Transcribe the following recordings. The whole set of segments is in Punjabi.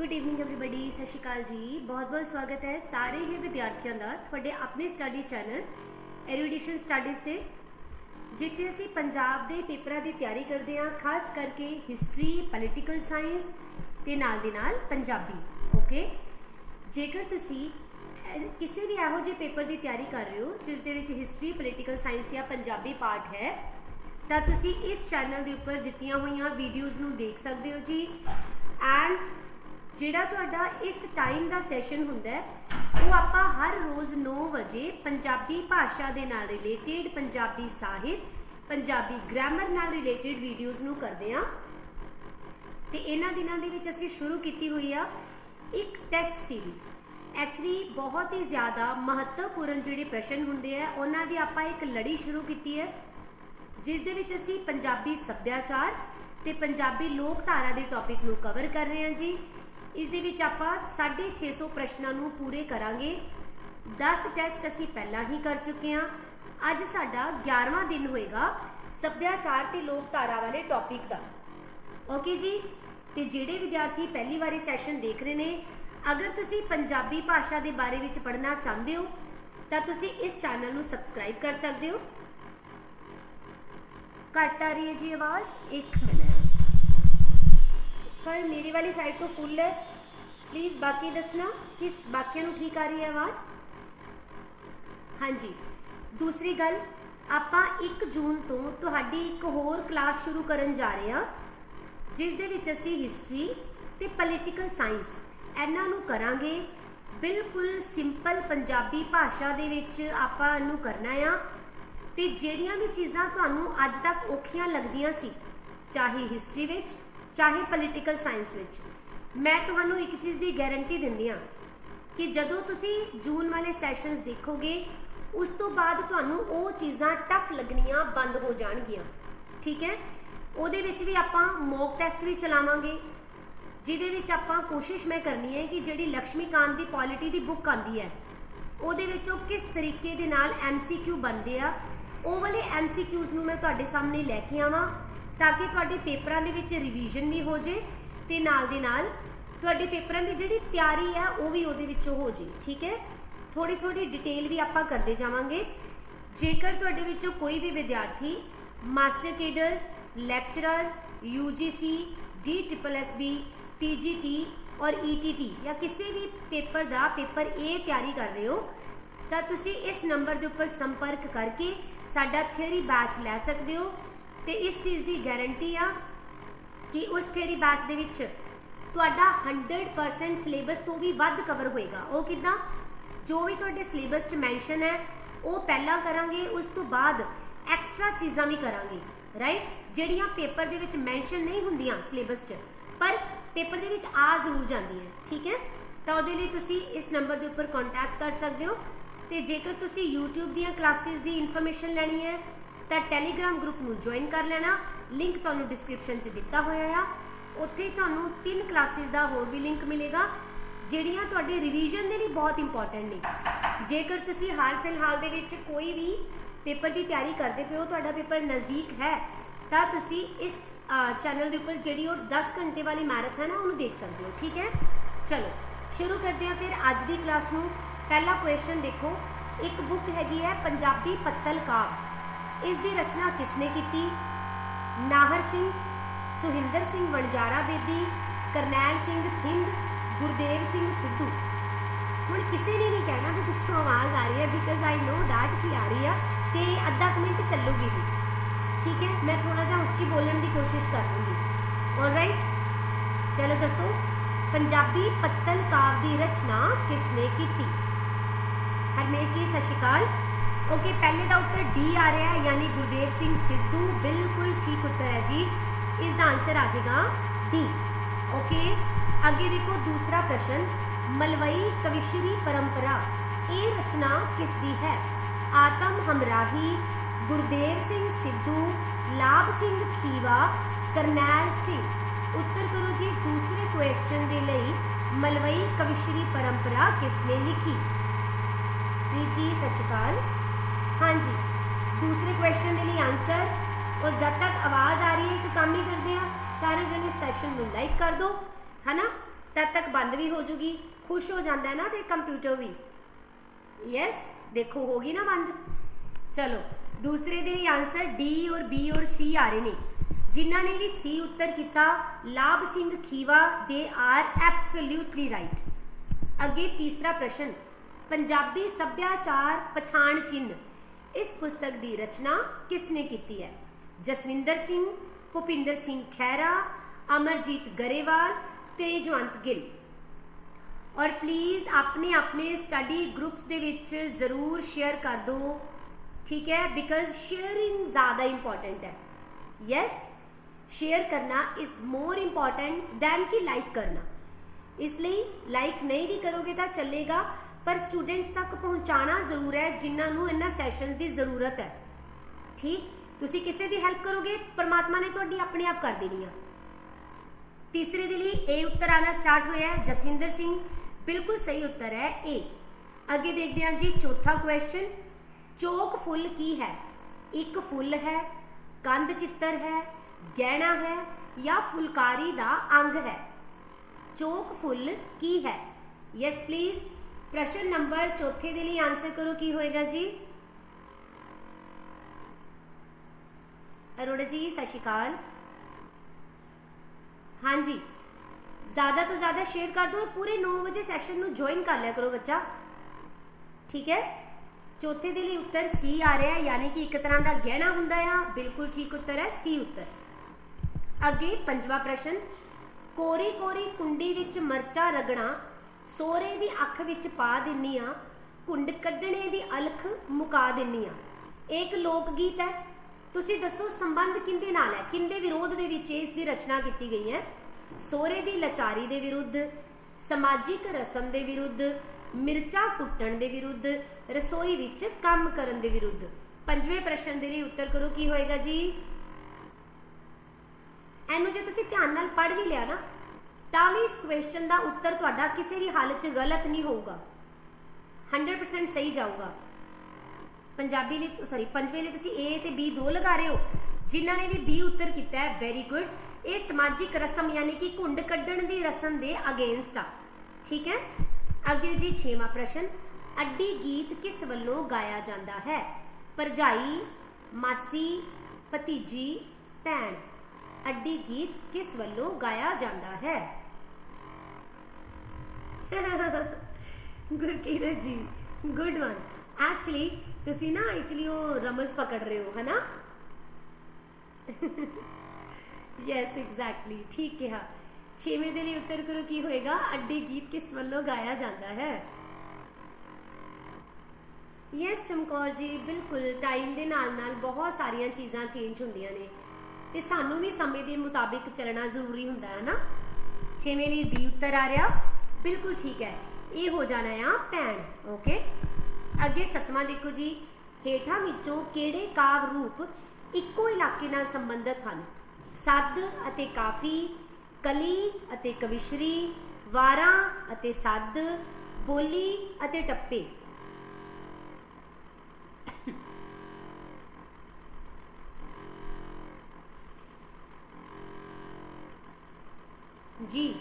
ਗੁੱਡ ਈਵਨਿੰਗ एवरीबॉडी ਸਤਿ ਸ਼੍ਰੀ ਅਕਾਲ ਜੀ ਬਹੁਤ-ਬਹੁਤ ਸਵਾਗਤ ਹੈ ਸਾਰੇ ਹੀ ਵਿਦਿਆਰਥੀਆਂ ਦਾ ਤੁਹਾਡੇ ਆਪਣੇ ਸਟੱਡੀ ਚੈਨਲ ਐਰੂਡੀਸ਼ਨ ਸਟੱਡੀਜ਼ ਤੇ ਜਿੱਥੇ ਅਸੀਂ ਪੰਜਾਬ ਦੇ ਪੇਪਰਾਂ ਦੀ ਤਿਆਰੀ ਕਰਦੇ ਹਾਂ ਖਾਸ ਕਰਕੇ ਹਿਸਟਰੀ ਪੋਲੀਟੀਕਲ ਸਾਇੰਸ ਤੇ ਨਾਲ ਦੀ ਨਾਲ ਪੰਜਾਬੀ ਓਕੇ ਜੇਕਰ ਤੁਸੀਂ ਅਹ, ਕਿਸੇ ਵੀ ਇਹੋ ਜਿਹੇ ਪੇਪਰ ਦੀ ਤਿਆਰੀ ਕਰ ਰਹੇ ਹੋ ਜਿਸ ਦੇ ਵਿੱਚ ਹਿਸਟਰੀ ਪੋਲੀਟੀਕਲ ਸਾਇੰਸ ਜਾਂ ਪੰਜਾਬੀ ਪਾਰਟ ਹੈ ਤਾਂ ਤੁਸੀਂ ਇਸ ਚੈਨਲ ਦੇ ਉੱਪਰ ਦਿੱਤੀਆਂ ਹੋਈਆਂ ਵੀਡੀਓਜ਼ ਨੂੰ ਦੇਖ ਸਕਦੇ ਹੋ ਜੀ ਐਂਡ ਜਿਹੜਾ ਤੁਹਾਡਾ ਇਸ ਟਾਈਮ ਦਾ ਸੈਸ਼ਨ ਹੁੰਦਾ ਹੈ, ਉਹ ਆਪਾਂ ਹਰ ਰੋਜ਼ 9 ਵਜੇ ਪੰਜਾਬੀ ਭਾਸ਼ਾ ਦੇ ਨਾਲ ਰਿਲੇਟਡ ਪੰਜਾਬੀ ਸਾਹਿਤ, ਪੰਜਾਬੀ ਗ੍ਰਾਮਰ ਨਾਲ ਰਿਲੇਟਡ ਵੀਡੀਓਜ਼ ਨੂੰ ਕਰਦੇ ਹਾਂ। ਤੇ ਇਹਨਾਂ ਦਿਨਾਂ ਦੇ ਵਿੱਚ ਅਸੀਂ ਸ਼ੁਰੂ ਕੀਤੀ ਹੋਈ ਆ ਇੱਕ ਟੈਸਟ ਸੀਰੀਜ਼ ਐਕਚੁਅਲੀ ਬਹੁਤ ਹੀ ਜ਼ਿਆਦਾ ਮਹੱਤਵਪੂਰਨ ਜਿਹੜੇ ਪ੍ਰਸ਼ਨ ਹੁੰਦੇ ਆ, ਉਹਨਾਂ ਦੀ ਆਪਾਂ ਇੱਕ ਲੜੀ ਸ਼ੁਰੂ ਕੀਤੀ ਹੈ, ਜਿਸ ਦੇ ਵਿੱਚ ਅਸੀਂ ਪੰਜਾਬੀ ਸੱਭਿਆਚਾਰ ਤੇ ਪੰਜਾਬੀ ਲੋਕ ਧਾਰਾ ਦੇ ਟੌਪਿਕ ਨੂੰ ਕਵਰ ਕਰ ਰਹੇ ਹਾਂ ਜੀ। ਇਸ ਦੇ ਵਿੱਚ ਆਪਾਂ 650 ਪ੍ਰਸ਼ਨਾਂ ਨੂੰ ਪੂਰੇ ਕਰਾਂਗੇ। 10 ਟੈਸਟ ਅਸੀਂ ਪਹਿਲਾਂ ਹੀ ਕਰ ਚੁੱਕੇ ਹਾਂ। ਅੱਜ ਸਾਡਾ 11ਵਾਂ ਦਿਨ ਹੋਏਗਾ ਸੱਭਿਆਚਾਰ ਤੇ ਲੋਕਧਾਰਾ ਵਾਲੇ ਟੌਪਿਕ ਦਾ। ਓਕੇ ਜੀ? ਤੇ ਜਿਹੜੇ ਵਿਦਿਆਰਥੀ ਪਹਿਲੀ ਵਾਰੀ ਸੈਸ਼ਨ ਦੇਖ ਰਹੇ ਨੇ, ਅਗਰ ਤੁਸੀਂ ਪੰਜਾਬੀ ਭਾਸ਼ਾ ਦੇ ਬਾਰੇ ਵਿੱਚ ਪੜ੍ਹਨਾ ਚਾਹੁੰਦੇ ਹੋ, ਤਾਂ ਤੁਸੀਂ ਇਸ ਚੈਨਲ ਨੂੰ ਸਬਸਕ੍ਰਾਈਬ ਕਰ ਸਕਦੇ ਹੋ। ਘੱਟ ਆ ਰਹੀ ਹੈ ਜੀ ਆਵਾਜ਼? 1 ਮਿੰਟ। ਪਰ ਮੇਰੀ ਵਾਲੀ ਸਾਈਡ ਤੋਂ ਫੁੱਲ ਹੈ। ਪਲੀਜ਼ ਬਾਕੀ ਦੱਸਣਾ ਕਿ ਬਾਕੀਆਂ ਨੂੰ ਠੀਕ ਆ ਰਹੀ ਹੈ ਆਵਾਜ਼? ਹਾਂਜੀ। ਦੂਸਰੀ ਗੱਲ, ਆਪਾਂ 1 ਜੂਨ ਤੋਂ ਤੁਹਾਡੀ ਇੱਕ ਹੋਰ ਕਲਾਸ ਸ਼ੁਰੂ ਕਰਨ ਜਾ ਰਹੇ ਹਾਂ, ਜਿਸ ਦੇ ਵਿੱਚ ਅਸੀਂ ਹਿਸਟਰੀ ਤੇ ਪੋਲੀਟੀਕਲ ਸਾਇੰਸ ਇਹਨਾਂ ਨੂੰ ਕਰਾਂਗੇ। ਬਿਲਕੁਲ ਸਿੰਪਲ ਪੰਜਾਬੀ ਭਾਸ਼ਾ ਦੇ ਵਿੱਚ ਆਪਾਂ ਇਹਨੂੰ ਕਰਨਾ ਆ। ਤੇ ਜਿਹੜੀਆਂ ਵੀ ਚੀਜ਼ਾਂ ਤੁਹਾਨੂੰ ਅੱਜ ਤੱਕ ਔਖੀਆਂ ਲੱਗਦੀਆਂ ਸੀ, ਚਾਹੇ ਹਿਸਟਰੀ ਵਿੱਚ ਚਾਹੇ ਪੋਲੀਟੀਕਲ ਸਾਇੰਸ ਵਿੱਚ ਮੈਂ ਤੁਹਾਨੂੰ ਇੱਕ ਚੀਜ਼ ਦੀ ਗਾਰੰਟੀ ਦਿੰਦੀ ਹਾਂ ਕਿ ਜਦੋਂ ਤੁਸੀਂ ਜੂਨ ਵਾਲੇ ਸੈਸ਼ਨਸ ਦੇਖੋਗੇ, ਉਸ ਤੋਂ ਬਾਅਦ ਤੁਹਾਨੂੰ ਉਹ ਚੀਜ਼ਾਂ ਟਫ ਲੱਗਣੀਆਂ ਬੰਦ ਹੋ ਜਾਣਗੀਆਂ। ਠੀਕ ਹੈ? ਉਹਦੇ ਵਿੱਚ ਵੀ ਆਪਾਂ ਮੌਕ ਟੈਸਟ ਵੀ ਚਲਾਵਾਂਗੇ, ਜਿਹਦੇ ਵਿੱਚ ਆਪਾਂ ਕੋਸ਼ਿਸ਼ ਮੈਂ ਕਰਨੀ ਹੈ ਕਿ ਜਿਹੜੀ ਲక్ష్ਮੀਕਾਂਤ ਦੀ ਪੋਲਿਟੀ ਦੀ ਬੁੱਕ ਆਂਦੀ ਹੈ, ਉਹਦੇ ਵਿੱਚ ਉਹ ਕਿਸ ਤਰੀਕੇ ਦੇ ਨਾਲ MCQ ਬਣਦੇ ਆ, ਉਹ ਵਾਲੇ MCQs ਨੂੰ ਮੈਂ ਤੁਹਾਡੇ ਸਾਹਮਣੇ ਲੈ ਕੇ ਆਵਾਂ। ਤਾਂ ਕਿ ਤੁਹਾਡੇ ਪੇਪਰਾਂ ਦੇ ਵਿੱਚ ਰਿਵੀਜ਼ਨ ਵੀ ਹੋ ਜੇ ਤੇ ਨਾਲ ਦੇ ਨਾਲ ਤੁਹਾਡੇ ਪੇਪਰਾਂ ਦੀ ਜਿਹੜੀ ਤਿਆਰੀ ਹੈ ਉਹ ਵੀ ਉਹਦੇ ਵਿੱਚੋਂ ਹੋ ਜੇ, ਠੀਕ ਹੈ? ਥੋੜੀ ਥੋੜੀ ਡਿਟੇਲ ਵੀ ਆਪਾਂ ਕਰਦੇ ਜਾਵਾਂਗੇ। ਜੇਕਰ ਤੁਹਾਡੇ ਵਿੱਚੋਂ ਕੋਈ ਵੀ ਵਿਦਿਆਰਥੀ master cadre lecturer UGC DSSB TGT ਔਰ ETT ਜਾਂ ਕਿਸੇ ਵੀ ਪੇਪਰ ਦਾ ਪੇਪਰ A ਤਿਆਰੀ ਕਰ ਰਹੇ ਹੋ, ਤਾਂ ਤੁਸੀਂ ਇਸ ਨੰਬਰ ਦੇ ਉੱਪਰ ਸੰਪਰਕ ਕਰਕੇ ਸਾਡਾ ਥਿਉਰੀ ਬੈਚ ਲੈ ਸਕਦੇ ਹੋ। ਤੇ ਇਸ ਚੀਜ਼ ਦੀ ਗਾਰੰਟੀ ਆ ਕਿ ਉਸ ਥਿਉਰੀ ਬੈਚ ਦੇ ਵਿੱਚ ਤੁਹਾਡਾ 100% ਸਿਲੇਬਸ ਤੋਂ ਵੀ ਵੱਧ ਕਵਰ ਹੋਏਗਾ। ਉਹ ਕਿਦਾਂ? ਜੋ ਵੀ ਤੁਹਾਡੇ ਸਿਲੇਬਸ 'ਚ ਮੈਂਸ਼ਨ ਹੈ, ਉਹ ਪਹਿਲਾਂ ਕਰਾਂਗੇ, ਉਸ ਤੋਂ ਬਾਅਦ ਐਕਸਟਰਾ ਚੀਜ਼ਾਂ ਵੀ ਕਰਾਂਗੇ ਰਾਈਟ ਜਿਹੜੀਆਂ ਪੇਪਰ ਦੇ ਵਿੱਚ ਮੈਂਸ਼ਨ ਨਹੀਂ ਹੁੰਦੀਆਂ ਸਿਲੇਬਸ 'ਚ, ਪਰ ਪੇਪਰ ਦੇ ਵਿੱਚ ਆ ਜ਼ਰੂਰ ਜਾਂਦੀਆਂ, ਠੀਕ ਹੈ? ਤਾਂ ਉਹਦੇ ਲਈ ਤੁਸੀਂ ਇਸ ਨੰਬਰ ਦੇ ਉੱਪਰ ਕੰਟੈਕਟ ਕਰ ਸਕਦੇ ਹੋ, ਤੇ ਜੇਕਰ ਤੁਸੀਂ YouTube ਦੀਆਂ ਕਲਾਸਿਸ ਦੀ ਇਨਫੋਰਮੇਸ਼ਨ ਲੈਣੀ ਹੈ ਤਾਂ ਟੈਲੀਗ੍ਰਾਮ ਗਰੁੱਪ ਨੂੰ ਜੁਆਇਨ ਕਰ ਲੈਣਾ। ਲਿੰਕ ਤੁਹਾਨੂੰ ਡਿਸਕ੍ਰਿਪਸ਼ਨ 'ਚ ਦਿੱਤਾ ਹੋਇਆ ਆ। ਉੱਥੇ ਤੁਹਾਨੂੰ ਤਿੰਨ ਕਲਾਸਿਸ ਦਾ ਹੋਰ ਵੀ ਲਿੰਕ ਮਿਲੇਗਾ, ਜਿਹੜੀਆਂ ਤੁਹਾਡੇ ਰਿਵੀਜ਼ਨ ਦੇ ਲਈ ਬਹੁਤ ਇੰਪੋਰਟੈਂਟ ਨੇ। ਜੇਕਰ ਤੁਸੀਂ ਹਾਲ ਫਿਲਹਾਲ ਦੇ ਵਿੱਚ ਕੋਈ ਵੀ ਪੇਪਰ ਦੀ ਤਿਆਰੀ ਕਰਦੇ ਪਏ ਹੋ, ਤੁਹਾਡਾ ਪੇਪਰ ਨਜ਼ਦੀਕ ਹੈ, ਤਾਂ ਤੁਸੀਂ ਇਸ ਚੈਨਲ ਦੇ ਉੱਪਰ ਜਿਹੜੀ ਉਹ 10 ਘੰਟੇ ਵਾਲੀ ਮੈਰਾਥਨ ਹੈ ਉਹਨੂੰ ਦੇਖ ਸਕਦੇ ਹੋ, ਠੀਕ ਹੈ? ਚਲੋ, ਸ਼ੁਰੂ ਕਰਦੇ ਹਾਂ ਫਿਰ ਅੱਜ ਦੀ ਕਲਾਸ ਨੂੰ। ਪਹਿਲਾ ਕੁਐਸਚਨ ਦੇਖੋ, ਇੱਕ ਬੁੱਕ ਹੈਗੀ ਹੈ ਪੰਜਾਬੀ ਪੱਤਲ ਕਾਵ ਇਸ ਦੀ ਰਚਨਾ ਕਿਸਨੇ ਕੀਤੀ? ਨਾਹਰ ਸਿੰਘ, ਸੁਹਿੰਦਰ ਸਿੰਘ ਵਣਜਾਰਾ ਬੇਦੀ, ਕਰਨੈਲ ਸਿੰਘ ਥਿੰਦ, ਗੁਰਦੇਵ ਸਿੰਘ ਸਿੱਧੂ। ਹੁਣ ਕਿਸੇ ਨੇ ਨਹੀਂ ਕਹਿਣਾ ਵੀ ਪਿੱਛੋਂ ਆਵਾਜ਼ ਆ ਰਹੀ ਹੈ ਬਿਕਾਜ਼ ਆਈ ਨੋ ਦੈਟ ਕੀ ਆ ਰਹੀ ਆ ਤੇ ਅੱਧਾ ਕੁ ਮਿੰਟ ਚੱਲੂਗੀ ਵੀ। ਠੀਕ ਹੈ, ਮੈਂ ਥੋੜਾ ਜਿਹਾ ਉੱਚੀ ਬੋਲਣ ਦੀ ਕੋਸ਼ਿਸ਼ ਕਰਾਂਗੀ। ਆਲਰਾਈਟ ਚਲੋ ਦੱਸੋ, ਪੰਜਾਬੀ ਪੱਤਲ ਕਾਵ ਦੀ ਰਚਨਾ ਕਿਸਨੇ ਕੀਤੀ? ਹਰਮੇਸ਼ ਜੀ, ਸਤਿ ਸ਼੍ਰੀ ਅਕਾਲ। ਓਕੇ ਪਹਿਲੇ ਦਾ ਉੱਤਰ ਡੀ ਆ ਰਿਹਾ ਹੈ, ਯਾਨੀ ਗੁਰਦੇਵ ਸਿੰਘ ਸਿੱਧੂ, ਬਿਲਕੁਲ ਠੀਕ ਉੱਤਰ ਹੈ ਜੀ। ਇਸ ਦਾ ਆਨਸਰ ਆ ਜਾਏਗਾ ਡੀ ਓਕੇ ਅੱਗੇ ਦੇਖੋ ਦੂਸਰਾ ਪ੍ਰਸ਼ਨ, ਮਲਵਈ ਕਵਿਸ਼ਰੀ ਪਰੰਪਰਾ, ਇਹ ਰਚਨਾ ਕਿਸ ਦੀ ਹੈ? ਆਤਮ ਹਮਰਾਹੀ, ਗੁਰਦੇਵ ਸਿੰਘ ਸਿੱਧੂ, ਲਾਭ ਸਿੰਘ ਖੀਵਾ, ਕਰਨੈਲ ਸਿੰਘ। ਉੱਤਰ ਕਰੋ ਜੀ, ਦੂਸਰੇ ਕੁਐਸਚਨ ਦੇ ਲਈ ਮਲਵਈ ਕਵਿਸ਼ਰੀ ਪਰੰਪਰਾ ਕਿਸ ਨੇ ਲਿਖੀ ਜੀ, ਸਤਿ ਸ਼੍ਰੀ ਅਕਾਲ। ਹਾਂਜੀ। ਦੂਸਰੇ ਕੁਐਸਚਨ ਦੇ ਲਈ ਆਨਸਰ ਔਰ ਜਦ ਤੱਕ ਆਵਾਜ਼ ਆ ਰਹੀ ਹੈ, ਇੱਕ ਕੰਮ ਹੀ ਕਰਦੇ ਆ ਸਾਰੇ ਜਣੇ ਸੈਸ਼ਨ ਨੂੰ ਲਾਈਕ ਕਰ ਦਿਓ ਹਨਾ? ਤਦ ਤੱਕ ਬੰਦ ਵੀ ਹੋ ਜੂਗੀ, ਖੁਸ਼ ਹੋ ਜਾਂਦਾ ਹੈ ਨਾ ਤੇ ਕੰਪਿਊਟਰ ਵੀ। ਯੈਸ ਦੇਖੋ, ਹੋ ਨਾ ਬੰਦ? ਚਲੋ, ਦੂਸਰੇ ਦੇ ਆਨਸਰ ਡੀ ਔਰ ਬੀ ਔਰ ਸੀ ਆ ਰਹੇ ਨੇ। ਜਿਨ੍ਹਾਂ ਨੇ ਵੀ ਸੀ ਉੱਤਰ ਕੀਤਾ, ਲਾਭ ਸਿੰਘ ਖੀਵਾ ਦੇ ਆਰ ਐਬਸੋਲੂਟਲੀ ਰਾਈਟ ਅੱਗੇ ਤੀਸਰਾ ਪ੍ਰਸ਼ਨ, ਪੰਜਾਬੀ ਸੱਭਿਆਚਾਰ ਪਛਾਣ ਚਿੰਨ੍ਹ। ਇਸ ਪੁਸਤਕ ਦੀ ਰਚਨਾ ਕਿਸ ਨੇ ਕੀਤੀ ਹੈ ਜਸਵਿੰਦਰ ਸਿੰਘ ਭੁਪਿੰਦਰ ਸਿੰਘ ਖਹਿਰਾ ਅਮਰਜੀਤ ਗਰੇਵਾਲ ਤੇਜਵੰਤ ਗਿੱਲ ਔਰ ਪਲੀਜ਼ ਆਪਣੇ ਆਪਣੇ ਸਟੱਡੀ ਗਰੁੱਪਸ ਦੇ ਵਿੱਚ ਜ਼ਰੂਰ ਸ਼ੇਅਰ ਕਰ ਦਿਓ ਠੀਕ ਹੈ ਬਿਕਾਜ਼ ਸ਼ੇਅਰਿੰਗ ਜ਼ਿਆਦਾ ਇੰਪੋਰਟੈਂਟ ਹੈ ਯੈਸ ਸ਼ੇਅਰ ਕਰਨਾ ਇਜ਼ ਮੋਰ ਇੰਪੋਰਟੈਂਟ ਦੈਨ ਕਿ ਲਾਈਕ ਕਰਨਾ ਇਸ ਲਈ ਲਾਈਕ ਨਹੀਂ ਵੀ ਕਰੋਗੇ ਤਾਂ ਚੱਲੇਗਾ ਪਰ ਸਟੂਡੈਂਟਸ ਤੱਕ ਪਹੁੰਚਾਉਣਾ ਜ਼ਰੂਰ ਹੈ, ਜਿਨ੍ਹਾਂ ਨੂੰ ਇਹਨਾਂ ਸੈਸ਼ਨਸ ਦੀ ਜ਼ਰੂਰਤ ਹੈ। ਠੀਕ? ਤੁਸੀਂ ਕਿਸੇ ਦੀ ਹੈਲਪ ਕਰੋਗੇ? ਪਰਮਾਤਮਾ ਨੇ ਤੁਹਾਡੀ ਆਪਣੇ ਆਪ ਕਰ ਦੇਣੀ ਆ। ਤੀਸਰੇ ਦੇ ਲਈ ਏ ਉੱਤਰ ਆਣਾ ਸਟਾਰਟ ਹੋਇਆ ਹੈ। ਜਸਵਿੰਦਰ ਸਿੰਘ, ਬਿਲਕੁਲ ਸਹੀ ਉੱਤਰ ਹੈ ਏ ਅੱਗੇ ਦੇਖਦੇ ਹਾਂ ਜੀ, ਚੌਥਾ ਕੁਐਸਚਨ ਚੋਕ ਫੁੱਲ ਕੀ ਹੈ? ਇੱਕ ਫੁੱਲ ਹੈ, ਕੰਧ ਚਿੱਤਰ ਹੈ, ਗਹਿਣਾ ਹੈ ਜਾਂ ਫੁਲਕਾਰੀ ਦਾ ਅੰਗ ਹੈ? ਚੋਕ ਫੁੱਲ ਕੀ ਹੈ? ਯੈਸ ਪਲੀਜ਼ ਪ੍ਰਸ਼ਨ ਨੰਬਰ ਚੌਥੇ ਦੇ ਲਈ ਆਨਸਰ ਕਰੋ, ਕੀ ਹੋਏਗਾ ਜੀ? ਅਰੋੜਾ ਜੀ, ਸਤਿ ਸ਼੍ਰੀ ਅਕਾਲ। ਹਾਂਜੀ, ਜ਼ਿਆਦਾ ਤੋਂ ਜ਼ਿਆਦਾ ਸ਼ੇਅਰ ਕਰ ਦਿਓ, ਪੂਰੇ 9 ਵਜੇ ਸੈਸ਼ਨ ਨੂੰ ਜੁਆਇਨ ਕਰ ਲਿਆ ਕਰੋ ਬੱਚਾ। ਠੀਕ ਹੈ? ਚੌਥੇ ਦੇ ਲਈ ਉੱਤਰ ਸੀ ਆ ਰਿਹਾ ਹੈ ਯਾਨੀ ਕਿ ਇੱਕ ਤਰ੍ਹਾਂ ਦਾ ਗਹਿਣਾ ਹੁੰਦਾ ਆ, ਬਿਲਕੁਲ ਠੀਕ ਉੱਤਰ ਹੈ ਸੀ ਉੱਤਰ। ਅੱਗੇ ਪੰਜਵਾਂ ਪ੍ਰਸ਼ਨ ਕੋਰੀ ਕੋਰੀ ਕੁੰਡੀ ਵਿੱਚ ਮਰਚਾ ਰਗਣਾ ਸੋਰੇ ਦੀ ਅੱਖ ਵਿੱਚ ਪਾ ਦਿੰਨੀ ਆ ਕੁੰਡ ਕੱਢਣੇ ਦੀ ਅਲਖ ਮੁਕਾ ਦਿੰਨੀ ਆ। ਇਹ ਇੱਕ ਲੋਕ ਗੀਤ ਹੈ। ਤੁਸੀਂ ਦੱਸੋ ਸੰਬੰਧ ਕਿੰਦੇ ਨਾਲ ਹੈ? ਕਿੰਦੇ ਵਿਰੋਧ ਦੇ ਵਿੱਚ ਇਸ ਦੀ ਰਚਨਾ ਕੀਤੀ ਗਈ ਹੈ? ਸੋਰੇ ਦੀ ਲਾਚਾਰੀ ਦੇ ਵਿਰੁੱਧ, ਸਮਾਜਿਕ ਰਸਮ ਦੇ ਵਿਰੁੱਧ, ਮਿਰਚਾ ਕੁੱਟਣ ਦੇ ਵਿਰੁੱਧ, ਰਸੋਈ ਵਿੱਚ ਕੰਮ ਕਰਨ ਦੇ ਵਿਰੁੱਧ। ਪੰਜਵੇਂ ਪ੍ਰਸ਼ਨ ਦੇ ਲਈ ਉੱਤਰ ਕਰੋ, ਕੀ ਹੋਏਗਾ ਜੀ? ਇਹਨੂੰ ਜੇ ਤੁਸੀਂ ਧਿਆਨ ਨਾਲ ਪੜ੍ਹ ਵੀ ਲਿਆ ਨਾ ਤਾਂ ਵੀ ਇਸ ਕੁਐਸਚਨ ਦਾ ਉੱਤਰ ਤੁਹਾਡਾ ਕਿਸੇ ਵੀ ਹਾਲਤ 'ਚ ਗਲਤ ਨਹੀਂ ਹੋਊਗਾ। 100% ਸਹੀ ਜਾਊਗਾ। ਪੰਜਾਬੀ ਲਈ ਸੌਰੀ ਪੰਜਵੇਂ ਲਈ ਤੁਸੀਂ A ਤੇ B ਦੋ ਲਗਾ ਰਹੇ ਹੋ। ਜਿਨ੍ਹਾਂ ਨੇ ਵੀ B ਉੱਤਰ ਕੀਤਾ ਹੈ ਵੈਰੀ ਗੁੱਡ ਇਹ ਸਮਾਜਿਕ ਰਸਮ ਯਾਨੀ ਕਿ ਘੁੰਡ ਕੱਢਣ ਦੀ ਰਸਮ ਦੇ ਅਗੇਂਸਟ ਆ। ਠੀਕ ਹੈ? ਅੱਗੇ ਜੀ 6ਵਾਂ ਪ੍ਰਸ਼ਨ। ਅੱਡੀ ਗੀਤ ਕਿਸ ਵੱਲੋਂ ਗਾਇਆ ਜਾਂਦਾ ਹੈ? ਪਰਜਾਈ ਮਾਸੀ, ਭਤੀਜੀ, ਭੈਣ। ਅੱਡੀ ਗੀਤ ਕਿਸ ਵੱਲੋਂ ਗਾਇਆ ਜਾਂਦਾ ਹੈ? ਗੁਰਕੀਰਤ ਜੀ ਗੁੱਡ ਵਨ ਐਕਚੁਅਲੀ ਤੁਸੀਂ ਨਾ ਐਕਚੁਅਲੀ ਉਹ ਰਮਜ਼ ਪਕੜ ਰਹੇ ਹੋ, ਹਨਾ? ਯੈਸ ਐਗਜ਼ੈਕਟਲੀ ਠੀਕ ਕਿਹਾ। ਛੇਵੇਂ ਦੇ ਲਈ ਉੱਤਰ ਕਰੋ, ਕੀ ਹੋਏਗਾ? ਅੱਡੀ ਗੀਤ ਕਿਸ ਵੱਲੋਂ ਗਾਇਆ ਜਾਂਦਾ ਹੈ? ਯੈਸ ਚਮਕੌਰ ਜੀ, ਬਿਲਕੁਲ। ਟਾਈਮ ਦੇ ਨਾਲ ਨਾਲ ਬਹੁਤ ਸਾਰੀਆਂ ਚੀਜ਼ਾਂ ਚੇਂਜ ਹੁੰਦੀਆਂ ਨੇ। ਤੇ ਸਾਨੂੰ ਵੀ ਸਮੇਂ ਦੇ ਮੁਤਾਬਿਕ ਚੱਲਣਾ ਜ਼ਰੂਰੀ ਹੁੰਦਾ ਹੈ ਨਾ ਛੇਵੇਂ ਲਈ ਡੀ ਉੱਤਰ ਆ ਰਿਹਾ। ਬਿਲਕੁਲ ਠੀਕ ਹੈ। ਇਹ ਹੋ ਜਾਣਾ ਆ ਭੈਣ ਓਕੇ ਅੱਗੇ ਸਤਵਾਂ ਦੇਖੋ ਜੀ। ਹੇਠਾਂ ਵਿੱਚੋਂ ਕਿਹੜੇ ਕਾਵ ਰੂਪ ਇੱਕੋ ਇਲਾਕੇ ਨਾਲ ਸੰਬੰਧਿਤ ਹਨ? ਸੱਦ ਅਤੇ ਕਾਫੀ, ਕਲੀ ਅਤੇ ਕਵਿਸ਼ਰੀ, ਵਾਰਾਂ ਅਤੇ ਸੱਦ, ਬੋਲੀ ਅਤੇ ਟੱਪੇ। ਜੀ।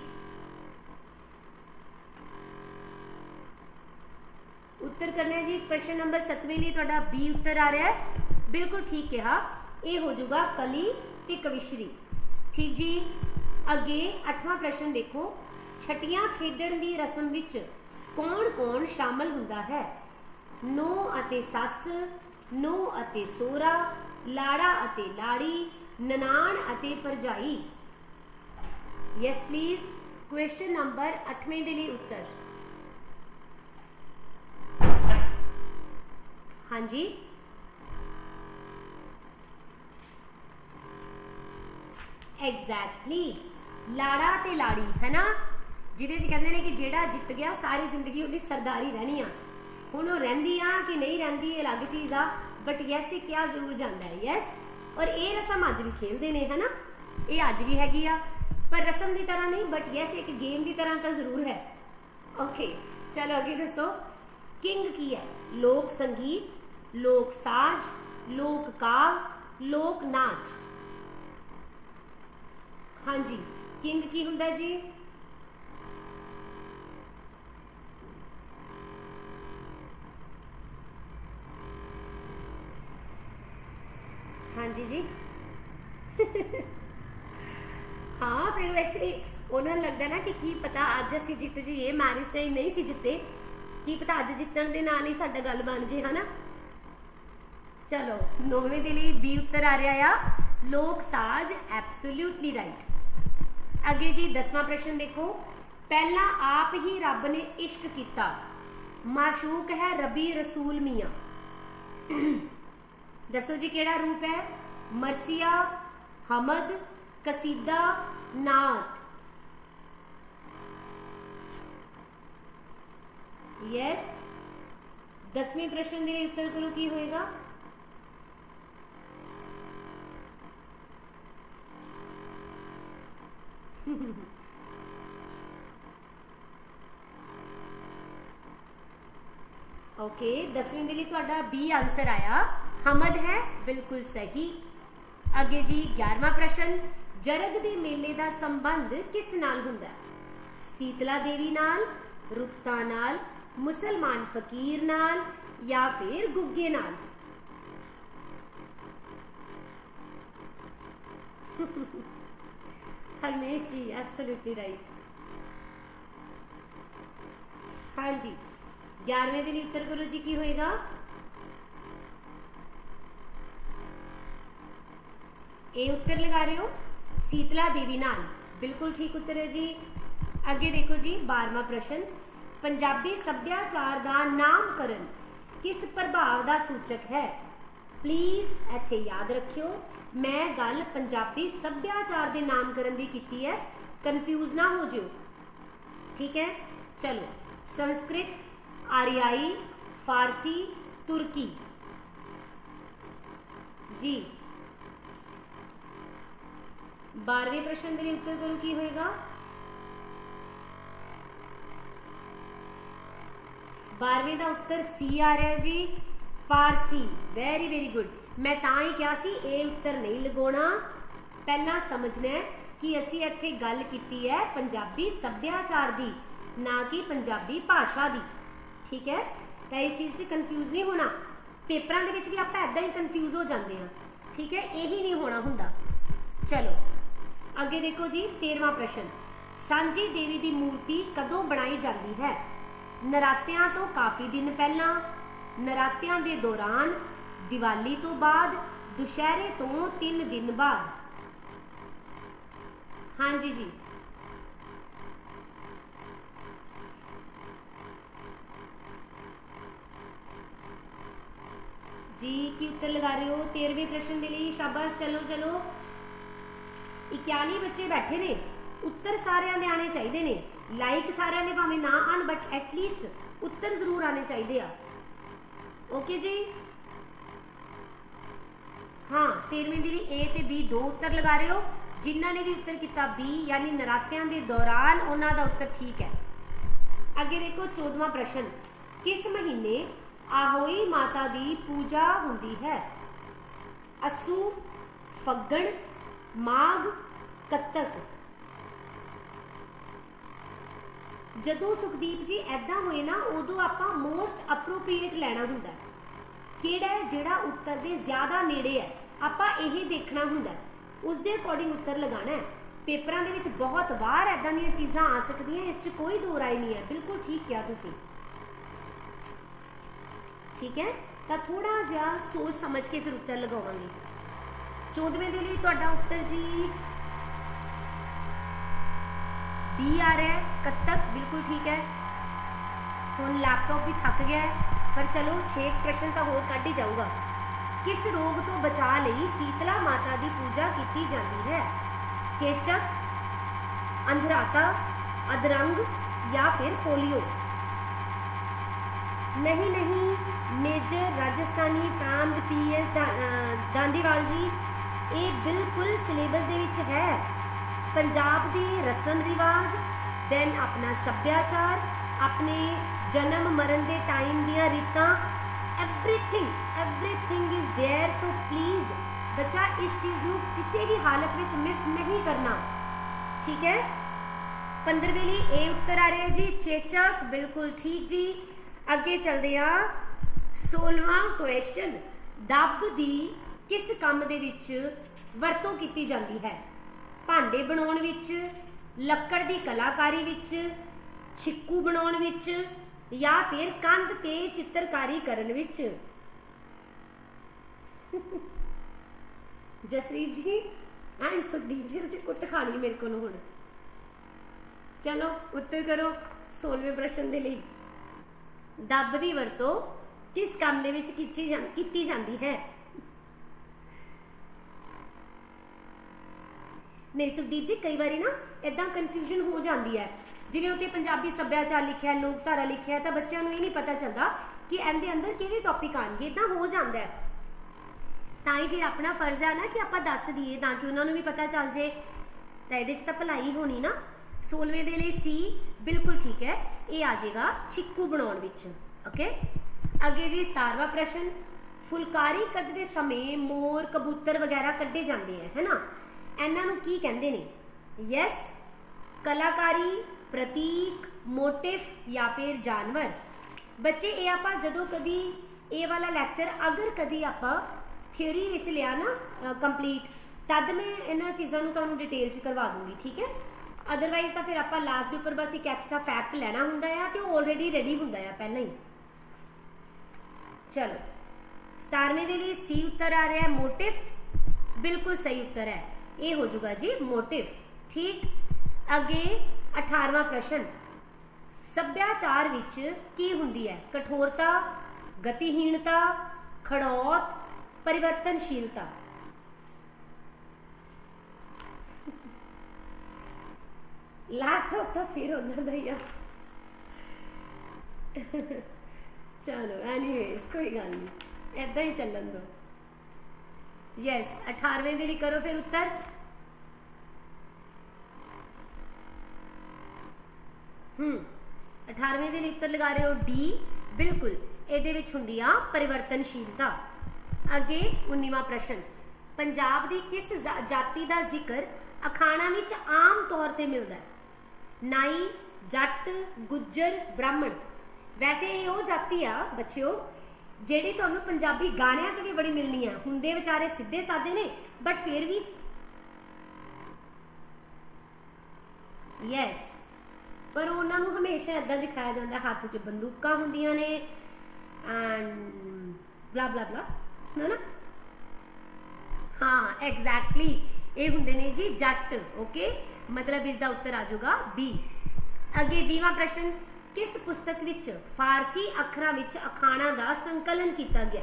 ਉੱਤਰ ਕਰਨਾ ਹੈ ਜੀ ਪ੍ਰਸ਼ਨ ਨੰਬਰ 7ਵੇਂ ਲਈ ਤੁਹਾਡਾ ਬੀ ਉੱਤਰ ਆ ਰਿਹਾ ਹੈ ਬਿਲਕੁਲ ਠੀਕ ਕਿਹਾ ਇਹ ਹੋ ਜਾਊਗਾ ਕਲੀ ਤੇ ਕਵਿਸ਼ਰੀ ਠੀਕ ਜੀ ਅੱਗੇ 8ਵਾਂ ਪ੍ਰਸ਼ਨ ਦੇਖੋ ਛਟੀਆਂ ਖੇਡਣ ਦੀ ਰਸਮ ਵਿੱਚ ਕੌਣ-ਕੌਣ ਸ਼ਾਮਲ ਹੁੰਦਾ ਹੈ ਨੋ ਅਤੇ ਸੱਸ ਨੋ ਅਤੇ ਸੋਰਾ ਲਾੜਾ ਅਤੇ ਲਾੜੀ ਨਨਾਣ ਅਤੇ ਭਰਜਾਈ ਯੈਸ ਪਲੀਜ਼ ਕੁਐਸਚਨ ਨੰਬਰ 8ਵੇਂ ਦੇ ਲਈ ਉੱਤਰ ਹਾਂਜੀ। ਐਗਜ਼ੈਕਟਲੀ ਲਾੜਾ ਤੇ ਲਾੜੀ, ਹੈਨਾ? ਜਿਹਦੇ ਚ ਕਹਿੰਦੇ ਨੇ ਕਿ ਜਿਹੜਾ ਜਿੱਤ ਗਿਆ, ਸਾਰੀ ਜ਼ਿੰਦਗੀ ਉਹਦੀ ਸਰਦਾਰੀ ਰਹਿਣੀ ਆ। ਹੁਣ ਉਹ ਰਹਿੰਦੀ ਆ ਕਿ ਨਹੀਂ ਰਹਿੰਦੀ, ਇਹ ਅਲੱਗ ਚੀਜ਼ ਆ। ਬਟ ਯੈਸ ਇਹ ਕਿਹਾ ਜ਼ਰੂਰ ਜਾਂਦਾ ਹੈ ਯੈਸ ਔਰ ਇਹ ਰਸਮ ਅੱਜ ਵੀ ਖੇਡਦੇ ਨੇ, ਹੈਨਾ? ਇਹ ਅੱਜ ਵੀ ਹੈਗੀ ਆ। ਪਰ ਰਸਮ ਦੀ ਤਰ੍ਹਾਂ ਨਹੀਂ ਬਟ ਯੈਸ ਇੱਕ ਗੇਮ ਦੀ ਤਰ੍ਹਾਂ ਤਾਂ ਜ਼ਰੂਰ ਹੈ। ਓਕੇ ਚਲੋ ਅੱਗੇ ਦੱਸੋ। ਕਿੰਗ ਕੀ ਹੈ? ਲੋਕ ਸੰਗੀਤ ਲੋਕ ਸਾਜ, ਲੋਕ ਕਾ ਲੋਕ ਨਾਚ। ਹਾਂਜੀ, ਕਿੰਗ ਕੀ ਹੁੰਦਾ ਜੀ? ਹਾਂਜੀ ਜੀ। ਹਾਂ, ਫਿਰ ਐਕਚੁਅਲੀ ਉਹਨਾਂ ਨੂੰ ਲੱਗਦਾ ਨਾ ਕਿ ਕੀ ਪਤਾ ਅੱਜ ਅਸੀਂ ਜਿੱਤ ਜੀਏ ਮੈਰਿਜ ਟਾਈਮ ਨਹੀਂ ਸੀ ਜਿੱਤੇ। ਕੀ ਪਤਾ ਅੱਜ ਜਿੱਤਣ ਦੇ ਨਾਲ ਹੀ ਸਾਡਾ ਗੱਲ ਬਣ ਜੇ, ਹਨਾ? ਚਲੋ ਨੌਵੇਂ ਦੇ ਲਈ ਬੀ ਉੱਤਰ ਆ ਰਿਹਾ ਆ ਲੋਕ ਸਾਜ ਐਬਸੋਲੂਟਲੀ ਰਾਈਟ ਅੱਗੇ ਜੀ ਦਸਵਾਂ ਪ੍ਰਸ਼ਨ ਦੇਖੋ ਪਹਿਲਾਂ ਆਪ ਹੀ ਰੱਬ ਨੇ ਇਸ਼ਕ ਕੀਤਾ ਮਾਸ਼ੂਕ ਹੈ ਰਬੀ ਰਸੂਲ ਮੀਆਂ ਦੱਸੋ ਜੀ ਕਿਹੜਾ ਰੂਪ ਹੈ ਮਰਸੀਆ ਹਮਦ ਕਸੀਦਾ ਨਾਤ ਯੈਸ ਦਸਵੇਂ ਪ੍ਰਸ਼ਨ ਦੇ ਲਈ ਉੱਤਰ ਕਰੋ ਕੀ ਹੋਏਗਾ ਓਕੇ ਦਸਵੇਂ ਦੇ ਲਈ ਤੁਹਾਡਾ ਬੀ ਆਨਸਰ ਆਇਆ। ਹਮਦ ਹੈ, ਬਿਲਕੁਲ ਸਹੀ। ਅੱਗੇ ਜੀ 11ਵਾਂ ਪ੍ਰਸ਼ਨ, ਜਰਗ ਦੇ ਮੇਲੇ ਦਾ ਸੰਬੰਧ ਕਿਸ ਨਾਲ ਹੁੰਦਾ ਹੈ? ਸੀਤਲਾ ਦੇਵੀ ਨਾਲ ਰੁੱਤਾਂ ਨਾਲ, ਮੁਸਲਮਾਨ ਫਕੀਰ ਨਾਲ, ਜਾਂ ਫਿਰ ਗੁੱਗੇ ਨਾਲ? ਹਰਮੇਸ਼ ਜੀ ਐਬਸੋਲੂਟਲੀ ਰਾਈਟ ਹਾਂਜੀ 11ਵੇਂ ਦੇ ਉੱਤਰ ਕਰੋ ਜੀ ਕੀ ਹੋਏਗਾ ਇਹ ਉੱਤਰ ਲਗਾ ਰਹੇ ਹੋ ਸੀਤਲਾ ਦੇਵੀ ਨਾਲ ਬਿਲਕੁਲ ਠੀਕ ਉੱਤਰ ਹੈ ਜੀ ਅੱਗੇ ਦੇਖੋ ਜੀ 12ਵਾਂ ਪ੍ਰਸ਼ਨ ਪੰਜਾਬੀ ਸੱਭਿਆਚਾਰ ਦਾ ਨਾਮਕਰਨ ਕਿਸ ਪ੍ਰਭਾਵ ਦਾ ਸੂਚਕ ਹੈ ਪਲੀਜ਼ ਇੱਥੇ ਯਾਦ ਰੱਖਿਓ, ਮੈਂ ਗੱਲ ਪੰਜਾਬੀ ਸੱਭਿਆਚਾਰ ਦੇ ਨਾਮਕਰਨ ਦੀ ਕੀਤੀ ਹੈ। ਕਨਫਿਊਜ਼ ਨਾ ਹੋ ਜਿਓ। ਠੀਕ ਹੈ? ਚਲੋ, ਸੰਸਕ੍ਰਿਤ, ਆਰੀਆਈ, ਫਾਰਸੀ, ਤੁਰਕੀ। ਜੀ। 12ਵੇਂ ਪ੍ਰਸ਼ਨ ਦੇ ਲਈ ਉੱਤਰ ਕਰੋ, ਕੀ ਹੋਏਗਾ? 12ਵੇਂ ਦਾ ਉੱਤਰ ਸੀ ਆ ਰਿਹਾ ਜੀ। ਫਾਰਸੀ। ਵੈਰੀ ਵੈਰੀ ਗੁੱਡ ਮੈਂ ਤਾਂ ਹੀ ਕਿਹਾ ਸੀ, ਇਹ ਉੱਤਰ ਨਹੀਂ ਲਗਾਉਣਾ। ਪਹਿਲਾਂ ਸਮਝਣਾ ਕਿ ਅਸੀਂ ਇੱਥੇ ਗੱਲ ਕੀਤੀ ਹੈ ਪੰਜਾਬੀ ਸੱਭਿਆਚਾਰ ਦੀ, ਨਾ ਕਿ ਪੰਜਾਬੀ ਭਾਸ਼ਾ ਦੀ। ਠੀਕ ਹੈ? ਤਾਂ ਇਸ ਚੀਜ਼ 'ਚ ਕਨਫਿਊਜ਼ ਨਹੀਂ ਹੋਣਾ। ਪੇਪਰਾਂ ਦੇ ਵਿੱਚ ਵੀ ਆਪਾਂ ਐਦਾਂ ਹੀ ਕਨਫਿਊਜ਼ ਹੋ ਜਾਂਦੇ ਆ ਠੀਕ ਹੈ? ਇਹੀ ਨਹੀਂ ਹੋਣਾ ਹੁੰਦਾ। ਚਲੋ, ਅੱਗੇ ਦੇਖੋ ਜੀ 13ਵਾਂ ਪ੍ਰਸ਼ਨ। ਸਾਂਝੀ ਦੇਵੀ ਦੀ ਮੂਰਤੀ ਕਦੋਂ ਬਣਾਈ ਜਾਂਦੀ ਹੈ? ਨਰਾਤਿਆਂ ਤੋਂ ਕਾਫੀ ਦਿਨ ਪਹਿਲਾਂ ਨਰਾਤਿਆਂ ਦੇ ਦੌਰਾਨ, ਦੀਵਾਲੀ ਤੋਂ ਬਾਅਦ, ਦੁਸ਼ਹਿਰੇ ਤੋਂ 3 ਦਿਨ ਬਾਅਦ। ਹਾਂਜੀ ਜੀ। ਜੀ, ਕੀ ਉੱਤਰ ਲਗਾ ਰਹੇ ਹੋ? 13ਵੇਂ ਪ੍ਰਸ਼ਨ ਦੇ ਲਈ ਸ਼ਾਬਾਸ਼। ਚਲੋ ਚਲੋ। 41 ਬੱਚੇ ਬੈਠੇ ਨੇ। ਉੱਤਰ ਸਾਰਿਆਂ ਦੇ ਆਣੇ ਚਾਹੀਦੇ ਨੇ। ਲਾਈਕ ਸਾਰਿਆਂ ਦੇ ਭਾਵੇਂ ਨਾ ਆਣ ਬਟ ਐਟਲੀਸਟ ਉੱਤਰ ਜ਼ਰੂਰ ਆਣੇ ਚਾਹੀਦੇ ਆ। ਓਕੇ ਜੀ? ਹਾਂ 13ਵੀਂ ਦੀ ਲਈ A ਤੇ B ਦੋ ਉੱਤਰ ਲਗਾ ਰਹੇ ਹੋ। ਜਿਨ੍ਹਾਂ ਨੇ ਵੀ ਉੱਤਰ ਕੀਤਾ B, ਯਾਨੀ ਨਰਾਤਿਆਂ ਦੇ ਦੌਰਾਨ ਉਹਨਾਂ ਦਾ ਉੱਤਰ ਠੀਕ ਹੈ। ਅੱਗੇ ਦੇਖੋ 14ਵਾਂ ਪ੍ਰਸ਼ਨ। ਕਿਸ ਮਹੀਨੇ ਆਹੋਈ ਮਾਤਾ ਦੀ ਪੂਜਾ ਹੁੰਦੀ ਹੈ? ਅਸੂ, ਫੱਗਣ, ਮਾਘ, ਕੱਤਕ। ਜਦੋਂ ਸੁਖਦੀਪ ਜੀ ਐਦਾਂ ਹੋਏ ਨਾ, ਉਦੋਂ ਆਪਾਂ ਮੋਸਟ ਅਪਰੋਪ੍ਰੀਏਟ ਲੈਣਾ ਹੁੰਦਾ ਕਿਹੜਾ ਹੈ ਜਿਹੜਾ ਉੱਤਰ ਦੇ ਜ਼ਿਆਦਾ ਨੇੜੇ ਹੈ? ਆਪਾਂ ਇਹ ਦੇਖਣਾ ਹੁੰਦਾ ਹੈ। ਉਸ ਦੇ ਅਕੋਰਡਿੰਗ ਉੱਤਰ ਲਗਾਉਣਾ ਹੈ। ਪੇਪਰਾਂ ਦੇ ਵਿੱਚ ਬਹੁਤ ਵਾਰ ਐਦਾਂ ਦੀਆਂ ਚੀਜ਼ਾਂ ਆ ਸਕਦੀਆਂ, ਇਸ 'ਚ ਕੋਈ ਦੋ ਰਾਏ ਨਹੀਂ ਹੈ। ਬਿਲਕੁਲ ਠੀਕ ਕਿਹਾ ਤੁਸੀਂ। ਠੀਕ ਹੈ? ਤਾਂ ਥੋੜਾ ਜਿਹਾ ਸੋਚ ਸਮਝ ਕੇ ਫਿਰ ਉੱਤਰ ਲਗਾਵਾਂਗੇ। 14ਵੇਂ ਦੇ ਲਈ ਤੁਹਾਡਾ ਉੱਤਰ ਜੀ ਬੀ ਆ ਰਿਹਾ ਹੈ। ਕੱਤਕ, ਬਿਲਕੁਲ ਠੀਕ ਹੈ। ਹੁਣ ਲੈਪਟਾਪ ਵੀ ਥੱਕ ਗਿਆ ਹੈ। ਪਰ ਚਲੋ 6 ਪ੍ਰਸ਼ਨ ਤਾਂ ਹੋਰ ਕੱਢ ਹੀ ਜਾਊਗਾ। ਕਿਸ ਰੋਗ ਤੋਂ ਬਚਾ ਲਈ ਸੀਤਲਾ ਮਾਤਾ ਦੀ ਪੂਜਾ ਕੀਤੀ ਜਾਂਦੀ ਹੈ? ਚੇਚਕ, ਅੰਧਰਾਤਾ, ਅਧਰੰਗ ਜਾਂ ਫਿਰ ਪੋਲੀਓ? ਨਹੀਂ ਨਹੀਂ major Rajasthani from PS Dandiwal ji, ਇਹ ਬਿਲਕੁਲ ਸਿਲੇਬਸ ਦੇ ਵਿੱਚ ਹੈ। ਪੰਜਾਬ ਦੇ ਰਸਮ ਰਿਵਾਜ, ਦੈਨ ਆਪਣਾ ਸੱਭਿਆਚਾਰ, ਆਪਣੇ ਜਨਮ ਮਰਨ ਦੇ ਟਾਈਮ ਦੀਆਂ ਰੀਤਾਂ everything everything is there so please ਬੱਚਾ ਇਸ ਚੀਜ਼ ਨੂੰ ਕਿਸੇ ਵੀ ਹਾਲਤ ਵਿੱਚ ਮਿਸ ਨਹੀਂ ਕਰਨਾ ਠੀਕ ਹੈ 15ਵੇਂ ਲਈ ਇਹ ਉੱਤਰ ਆ ਰਿਹਾ ਜੀ ਚੇਚਕ ਬਿਲਕੁਲ ਠੀਕ ਜੀ ਅੱਗੇ ਚੱਲਦੇ ਆ 16ਵਾਂ ਕੁਐਸਚਨ ਦੱਬ ਦੀ ਕਿਸ ਕੰਮ ਦੇ ਵਿੱਚ ਵਰਤੋਂ ਕੀਤੀ ਜਾਂਦੀ ਹੈ ਭਾਂਡੇ ਬਣਾਉਣ ਵਿੱਚ ਲੱਕੜ ਦੀ ਕਲਾਕਾਰੀ ਵਿੱਚ ਛਿੱਕੂ ਬਣਾਉਣ ਵਿੱਚ ਜਾਂ ਫਿਰ ਕੰਧ ਤੇ ਚਿੱਤਰਕਾਰੀ ਕਰਨ ਵਿੱਚ। ਜਸਰੀਤ ਜੀ ਐਂਡ ਸੁਦੀਪ ਜੀ, ਤੁਸੀਂ ਕੁੱਟ ਖਾਣੀ ਮੇਰੇ ਕੋਲ ਹੁਣ। ਚਲੋ, ਉੱਤਰ ਕਰੋ 16ਵੇਂ ਪ੍ਰਸ਼ਨ ਦੇ ਲਈ। ਦੱਬ ਦੀ ਵਰਤੋਂ ਕਿਸ ਕੰਮ ਦੇ ਵਿੱਚ ਕੀਤੀ ਜਾਂ, ਕੀਤੀ ਜਾਂਦੀ ਹੈ? ਨਹੀਂ, ਸੁਖਦੀਪ ਜੀ, ਕਈ ਵਾਰੀ ਨਾ ਇਦਾਂ ਕਨਫਿਊਜ਼ਨ ਹੋ ਜਾਂਦੀ ਹੈ। ਜਿਵੇਂ ਉੱਤੇ ਪੰਜਾਬੀ ਸੱਭਿਆਚਾਰ ਲਿਖਿਆ ਹੈ ਲੋਕਧਾਰਾ ਲਿਖਿਆ, ਤਾਂ ਬੱਚਿਆਂ ਨੂੰ ਇਹ ਨਹੀਂ ਪਤਾ ਚੱਲਦਾ ਕਿ ਇਹਦੇ ਅੰਦਰ ਕਿਹੜੇ ਟੌਪਿਕ ਆਣਗੇ ਇਦਾਂ ਹੋ ਜਾਂਦਾ ਹੈ। ਤਾਂ ਹੀ ਫਿਰ ਆਪਣਾ ਫਰਜ਼ ਹੈ ਨਾ ਕਿ ਆਪਾਂ ਦੱਸ ਦਈਏ, ਤਾਂ ਕਿ ਉਹਨਾਂ ਨੂੰ ਵੀ ਪਤਾ ਚੱਲ ਜੇ। ਤਾਂ ਇਹਦੇ 'ਚ ਤਾਂ ਭਲਾਈ ਹੋਣੀ ਨਾ। 16ਵੇਂ ਦੇ ਲਈ ਸੀ, ਬਿਲਕੁਲ ਠੀਕ ਹੈ, ਇਹ ਆ ਜਾਏਗਾ ਛਿੱਕੂ ਬਣਾਉਣ ਵਿੱਚ ਓਕੇ ਅੱਗੇ ਜੀ 17ਵਾਂ ਪ੍ਰਸ਼ਨ, ਫੁਲਕਾਰੀ ਕੱਢਦੇ ਸਮੇਂ ਮੋਰ, ਕਬੂਤਰ ਵਗੈਰਾ ਕੱਢੇ ਜਾਂਦੇ ਆ ਹੈਨਾ ਇਹਨਾਂ ਨੂੰ ਕੀ ਕਹਿੰਦੇ ਨੇ? ਯੈਸ ਕਲਾਕਾਰੀ ਪ੍ਰਤੀਕ, ਮੋਟਿਵ ਜਾਂ ਫਿਰ ਜਾਨਵਰ। ਬੱਚੇ, ਇਹ ਆਪਾਂ ਜਦੋਂ ਕਦੀ ਇਹ ਵਾਲਾ ਲੈਕਚਰ ਅਗਰ ਕਦੀ ਆਪਾਂ ਥਿਉਰੀ ਵਿੱਚ ਲਿਆ ਨਾ ਕੰਪਲੀਟ ਤਦ ਮੈਂ ਇਹਨਾਂ ਚੀਜ਼ਾਂ ਨੂੰ ਤੁਹਾਨੂੰ ਡਿਟੇਲ 'ਚ ਕਰਵਾ ਦੂੰਗੀ, ਠੀਕ ਹੈ? ਅਦਰਵਾਈਜ਼ ਤਾਂ ਫਿਰ ਆਪਾਂ ਲਾਸਟ ਦੇ ਉੱਪਰ ਬਸ ਇੱਕ ਐਕਸਟਰਾ ਫੈਕਟ ਲੈਣਾ ਹੁੰਦਾ ਆ ਤੇ ਉਹ ਆਲਰੇਡੀ ਰੈਡੀ ਹੁੰਦਾ ਆ, ਪਹਿਲਾਂ ਹੀ। ਚਲੋ। 17ਵੇਂ ਦੇ ਲਈ ਸੀ ਉੱਤਰ ਆ ਰਿਹਾ ਹੈ ਮੋਟਿਵ। ਬਿਲਕੁਲ ਸਹੀ ਉੱਤਰ ਹੈ। ਇਹ ਹੋ ਜਾਊਗਾ ਜੀ ਮੋਟਿਵ, ਠੀਕ? ਅੱਗੇ 18ਵਾਂ ਪ੍ਰਸ਼ਨ। ਸੱਭਿਆਚਾਰ ਵਿੱਚ ਕੀ ਹੁੰਦੀ ਹੈ? ਕਠੋਰਤਾ, ਗਤੀਹੀਣਤਾ, ਖੜੌਤ, ਪਰਿਵਰਤਨਸ਼ੀਲਤਾ। ਲੈਪਟਾਪ ਤਾਂ ਫਿਰ ਉਹਨਾਂ ਦਾ ਹੀ ਆ। ਚਲੋ ਐਨੀਵੇਸ ਕੋਈ ਗੱਲ ਨਹੀਂ। ਐਦਾਂ ਹੀ ਚੱਲਣ ਦੋ। ਯੈਸ 18ਵੇਂ ਦੇ ਲਈ ਕਰੋ ਫਿਰ ਉੱਤਰ। ਹੂੰ। 18ਵੇਂ ਦੇ ਲਈ ਉੱਤਰ ਲਗਾ ਰਹੇ ਹੋ ਡੀ ਬਿਲਕੁਲ। ਇਹਦੇ ਵਿੱਚ ਹੁੰਦੀ ਆ ਪਰਿਵਰਤਨਸ਼ੀਲਤਾ। ਅੱਗੇ 19ਵਾਂ ਪ੍ਰਸ਼ਨ। ਪੰਜਾਬ ਦੀ ਕਿਸ ਜਾਤੀ ਦਾ ਜ਼ਿਕਰ ਅਖਾਣਾ ਵਿੱਚ ਆਮ ਤੌਰ ਤੇ ਮਿਲਦਾ ਹੈ? ਨਾਈ, ਜੱਟ, ਗੁੱਜਰ, ਬ੍ਰਾਹਮਣ। ਵੈਸੇ ਇਹ ਉਹ ਜਾਤੀ ਆ, ਬੱਚਿਓ, ਜਿਹੜੀ ਤੁਹਾਨੂੰ ਪੰਜਾਬੀ ਗਾਣਿਆਂ 'ਚ ਵੀ ਬੜੀ ਮਿਲਣੀ ਆ। ਹੁੰਦੇ ਵਿਚਾਰੇ ਸਿੱਧੇ ਸਾਦੇ ਨੇ ਬਟ ਫਿਰ ਵੀ ਯੈਸ ਪਰ ਉਹਨਾਂ ਨੂੰ ਹਮੇਸ਼ਾ ਇਦਾਂ ਦਿਖਾਇਆ ਜਾਂਦਾ, ਹੱਥ 'ਚ ਬੰਦੂਕਾਂ ਹੁੰਦੀਆਂ ਨੇ ਐਂਡ ਬਲਾ ਬਲਾ ਬਲਾ ਨਾ ਹਾਂ ਐਗਜ਼ੈਕਟਲੀ ਇਹ ਹੁੰਦੇ ਨੇ ਜੀ ਜੱਟ ਓਕੇ ਮਤਲਬ ਇਸ ਦਾ ਉੱਤਰ ਆ ਜਾਊਗਾ ਬੀ ਅੱਗੇ 20ਵਾਂ ਪ੍ਰਸ਼ਨ, ਕਿਸ ਪੁਸਤਕ ਵਿੱਚ ਫਾਰਸੀ ਅੱਖਰਾਂ ਵਿੱਚ ਅਖਾਣਾ ਦਾ ਸੰਕਲਨ ਕੀਤਾ ਗਿਆ?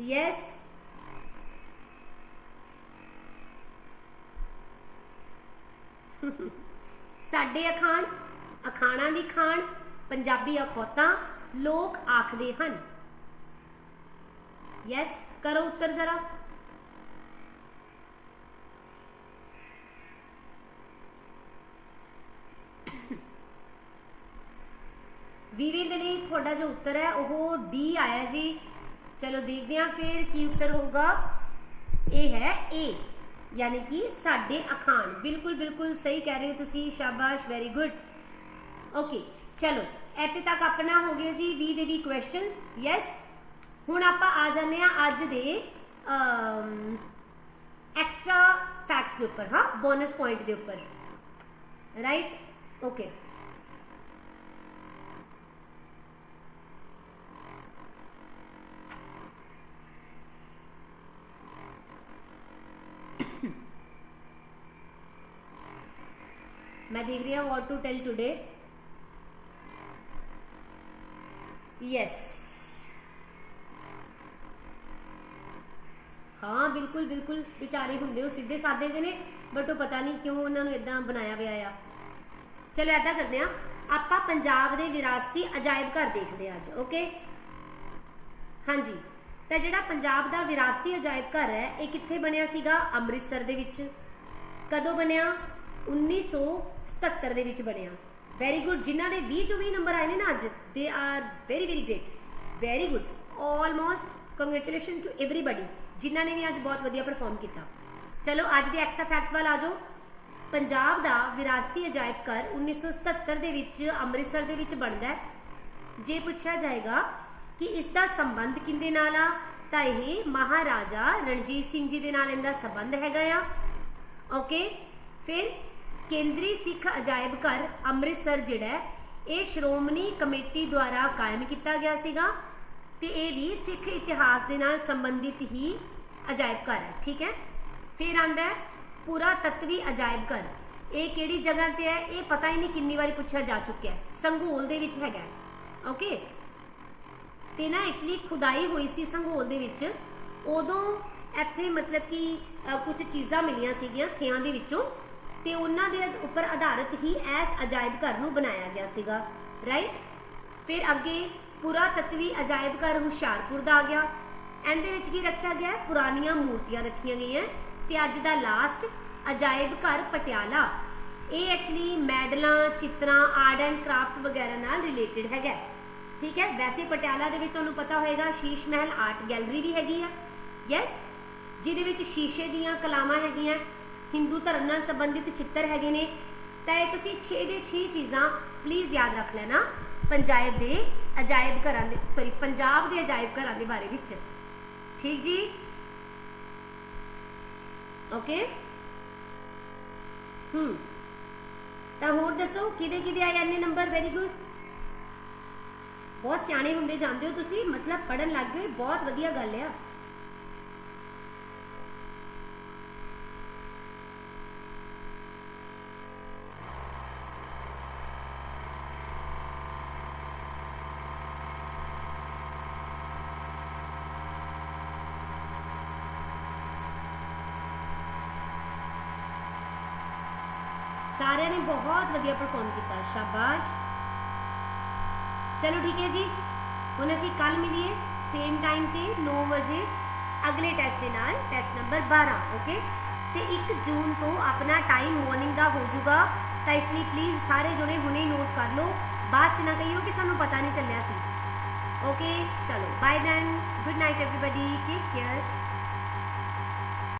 ਯੈਸ ਸਾਡੇ ਅਖਾਣ, ਅਖਾਣਾਂ ਦੀ ਖਾਣ, ਪੰਜਾਬੀ ਅਖੌਤਾਂ, ਲੋਕ ਆਖਦੇ ਹਨ। ਯੈਸ ਕਰੋ ਉੱਤਰ ਜ਼ਰਾ। ਵੀਵੇਂ ਦੇ ਲਈ ਤੁਹਾਡਾ ਜੋ ਉੱਤਰ ਹੈ, ਉਹ ਡੀ ਆਇਆ ਜੀ। ਚਲੋ ਦੇਖਦੇ ਹਾਂ ਫਿਰ ਕੀ ਉੱਤਰ ਹੋਊਗਾ। ਇਹ ਹੈ ਏ ਯਾਨੀ ਕਿ ਸਾਡੇ ਅਖਾਣ ਬਿਲਕੁਲ ਬਿਲਕੁਲ ਸਹੀ ਕਹਿ ਰਹੇ ਹੋ ਤੁਸੀਂ ਸ਼ਾਬਾਸ਼ ਵੈਰੀ ਗੁੱਡ ਓਕੇ ਚਲੋ ਇੱਥੇ ਤੱਕ ਆਪਣਾ ਹੋ ਗਿਆ ਜੀ 20 ਦੇ 20 ਕੁਐਸਚਨਸ ਯੈਸ ਹੁਣ ਆਪਾਂ ਆ ਜਾਂਦੇ ਆ ਅੱਜ ਦੇ ਐਕਸਟਰਾ ਫੈਕਟਸ ਦੇ ਉੱਪਰ ਹਾਂ ਬੋਨਸ ਪੁਆਇੰਟ ਦੇ ਉੱਪਰ ਰਾਈਟ ਓਕੇ मैं देख रही हूँ what to tell today yes ਹਾਂ ਬਿਲਕੁਲ ਬਿਲਕੁਲ ਵਿਚਾਰੇ ਹੁੰਦੇ ਉਹ ਸਿੱਧੇ ਸਾਦੇ ਜਿਹੇ ਨੇ ਬਟ ਉਹ ਪਤਾ ਨਹੀਂ ਕਿਉਂ ਉਹਨਾਂ ਨੂੰ ਇਦਾਂ ਬਣਾਇਆ ਹੋਇਆ ਆ ਚਲੋ ਏਦਾਂ ਕਰਦੇ ਆ ਆਪਾਂ ਪੰਜਾਬ ਦੇ ਵਿਰਾਸਤੀ ਅਜਾਇਬ ਘਰ ਦੇਖਦੇ ਆ ਅੱਜ ਓਕੇ ਹਾਂਜੀ ਤਾਂ ਜਿਹੜਾ ਪੰਜਾਬ ਦਾ ਵਿਰਾਸਤੀ ਅਜਾਇਬ ਘਰ ਹੈ ਇਹ ਕਿੱਥੇ ਬਣਿਆ ਸੀਗਾ ਅੰਮ੍ਰਿਤਸਰ ਦੇ ਵਿੱਚ ਕਦੋਂ ਬਣਿਆ 1977 ਦੇ ਵਿੱਚ ਬਣਿਆ ਵੈਰੀ ਗੁੱਡ ਜਿਨ੍ਹਾਂ ਦੇ 20 ਚੋਂ 20 ਨੰਬਰ ਆਏ ਨੇ ਨਾ ਅੱਜ ਦੇ are very very great very good almost congratulation to everybody ਜਿਨ੍ਹਾਂ ਨੇ ਵੀ ਅੱਜ ਬਹੁਤ ਵਧੀਆ ਪਰਫਾਰਮ ਕੀਤਾ ਚਲੋ ਅੱਜ ਦੇ ਐਕਸਟਰਾ ਫੈਕਟ ਵੱਲ ਆ ਜਾਓ ਪੰਜਾਬ ਦਾ ਵਿਰਾਸਤੀ ਅਜਾਇਬ ਘਰ 1977 ਦੇ ਵਿੱਚ ਅੰਮ੍ਰਿਤਸਰ ਦੇ ਵਿੱਚ ਬਣਦਾ ਹੈ ਜੇ ਪੁੱਛਿਆ ਜਾਏਗਾ ਕਿ ਇਸ ਦਾ ਸੰਬੰਧ ਕਿੰਦੇ ਨਾਲ ਆ ਤਾਂ ਇਹ ਮਹਾਰਾਜਾ ਰਣਜੀਤ ਸਿੰਘ ਜੀ ਦੇ ਨਾਲ ਇਹਦਾ ਸੰਬੰਧ ਹੈਗਾ ਆ ਓਕੇ ਫਿਰ ਕੇਂਦਰੀ ਸਿੱਖ ਅਜਾਇਬ ਘਰ ਅੰਮ੍ਰਿਤਸਰ ਜਿਹੜਾ ਇਹ ਸ਼੍ਰੋਮਣੀ ਕਮੇਟੀ ਦੁਆਰਾ ਕਾਇਮ ਕੀਤਾ ਗਿਆ ਸੀਗਾ ਤੇ ਇਹ ਵੀ ਸਿੱਖ ਇਤਿਹਾਸ ਦੇ ਨਾਲ ਸੰਬੰਧਿਤ ਹੀ ਅਜਾਇਬ ਘਰ ਹੈ, ਠੀਕ ਹੈ? ਫਿਰ ਆਂਦਾ ਹੈ, ਪੁਰਾਤਤਵੀ ਅਜਾਇਬ ਘਰ। ਇਹ ਕਿਹੜੀ ਜਗ੍ਹਾ ਤੇ ਹੈ? ਇਹ ਪਤਾ ਹੀ ਨਹੀਂ ਕਿੰਨੀ ਵਾਰੀ ਪੁੱਛਿਆ ਜਾ ਚੁੱਕਿਆ ਹੈ। ਸੰਘੋਲ ਦੇ ਵਿੱਚ ਹੈਗਾ ਓਕੇ? ਤੇ ਨਾ ਐਕਚੁਅਲੀ ਖੁਦਾਈ ਹੋਈ ਸੀ ਸੰਘੋਲ ਦੇ ਵਿੱਚ। ਉਦੋਂ ਇੱਥੇ ਮਤਲਬ ਕਿ ਕੁਝ ਚੀਜ਼ਾਂ ਮਿਲੀਆਂ ਸੀਗੀਆਂ ਥਿਆਂ ਦੇ ਵਿੱਚੋਂ। ਤੇ ਉਹਨਾਂ ਦੇ ਉੱਪਰ ਆਧਾਰਿਤ ਹੀ ਐਸ ਅਜਾਇਬ ਘਰ ਨੂੰ ਬਣਾਇਆ ਗਿਆ ਸੀਗਾ ਰਾਈਟ ਫਿਰ ਅੱਗੇ ਪੁਰਾਤਤਵੀ ਅਜਾਇਬ ਘਰ ਹੁਸ਼ਿਆਰਪੁਰ ਦਾ ਆ ਗਿਆ। ਇਹਦੇ ਵਿੱਚ ਕੀ ਰੱਖਿਆ ਗਿਆ? ਪੁਰਾਣੀਆਂ ਮੂਰਤੀਆਂ ਰੱਖੀਆਂ ਗਈਆਂ ਤੇ ਅੱਜ ਦਾ ਲਾਸਟ ਅਜਾਇਬ ਘਰ ਪਟਿਆਲਾ। ਇਹ ਐਕਚੁਅਲੀ ਮੈਡਲਾਂ, ਚਿੱਤਰਾਂ ਆਰਟ ਐਂਡ ਕਰਾਫਟ ਵਗੈਰਾ ਨਾਲ ਰਿਲੇਟਡ ਹੈਗਾ। ਠੀਕ ਹੈ? ਵੈਸੇ ਪਟਿਆਲਾ ਦੇ ਵਿੱਚ ਤੁਹਾਨੂੰ ਪਤਾ ਹੋਏਗਾ, ਸ਼ੀਸ਼ ਮਹਿਲ ਆਰਟ ਗੈਲਰੀ ਵੀ ਹੈਗੀ ਆ। ਯੈਸ ਜਿਹਦੇ ਵਿੱਚ ਸ਼ੀਸ਼ੇ ਦੀਆਂ ਕਲਾਵਾਂ ਹੈਗੀਆਂ। ਹਿੰਦੂ ਧਰਮ ਨਾਲ ਸੰਬੰਧਿਤ ਚਿੱਤਰ ਹੈਗੇ ਨੇ, ਤਾਂ ਇਹ ਤੁਸੀਂ 6 ਦੇ 6 ਚੀਜ਼ਾਂ ਪਲੀਜ਼ ਯਾਦ ਰੱਖ ਲੈਣਾ, ਪੰਜਾਬ ਦੇ ਅਜਾਇਬ ਘਰਾਂ ਦੇ ਸੌਰੀ ਪੰਜਾਬ ਦੇ ਅਜਾਇਬ ਘਰਾਂ ਦੇ ਬਾਰੇ ਵਿੱਚ। ਠੀਕ ਜੀ? ਓਕੇ ਹਮ ਤਾਂ ਹੋਰ ਦੱਸੋ, ਕਿਹਦੇ ਕਿਹਦੇ ਆਏ ਇੰਨੇ ਨੰਬਰ ਵੈਰੀ ਗੁੱਡ ਬਹੁਤ ਸਿਆਣੇ ਹੁੰਦੇ ਜਾਂਦੇ ਹੋ ਤੁਸੀਂ, ਮਤਲਬ ਪੜਨ ਲੱਗ ਗਏ, ਬਹੁਤ ਵਧੀਆ ਗੱਲ ਆ। ਸਾਰਿਆਂ ਨੇ ਬਹੁਤ ਵਧੀਆ ਪਰਫਾਰਮ ਕੀਤਾ, ਸ਼ਾਬਾਸ਼। ਚਲੋ ਠੀਕ ਹੈ ਜੀ, ਹੁਣ ਅਸੀਂ ਕੱਲ ਮਿਲੀਏ ਸੇਮ ਟਾਈਮ ਤੇ 9 ਵਜੇ ਅਗਲੇ ਟੈਸਟ ਦੇ ਨਾਲ ਟੈਸਟ ਨੰਬਰ 12 ਓਕੇ ਤੇ 1 ਜੂਨ ਤੋਂ ਆਪਣਾ ਟਾਈਮ ਮਾਰਨਿੰਗ ਦਾ ਹੋ ਜਾਊਗਾ, ਤਾਂ ਇਸ ਲਈ ਪਲੀਜ਼ ਸਾਰੇ ਜਣੇ ਹੁਣੇ ਨੋਟ ਕਰ ਲਓ, ਬਾਅਦ ਚ ਨਾ ਕਹੀਓ ਕਿ ਸਾਨੂੰ ਪਤਾ ਨਹੀਂ ਚੱਲਿਆ ਸੀ। ਓਕੇ ਚਲੋ bye then good night everybody take care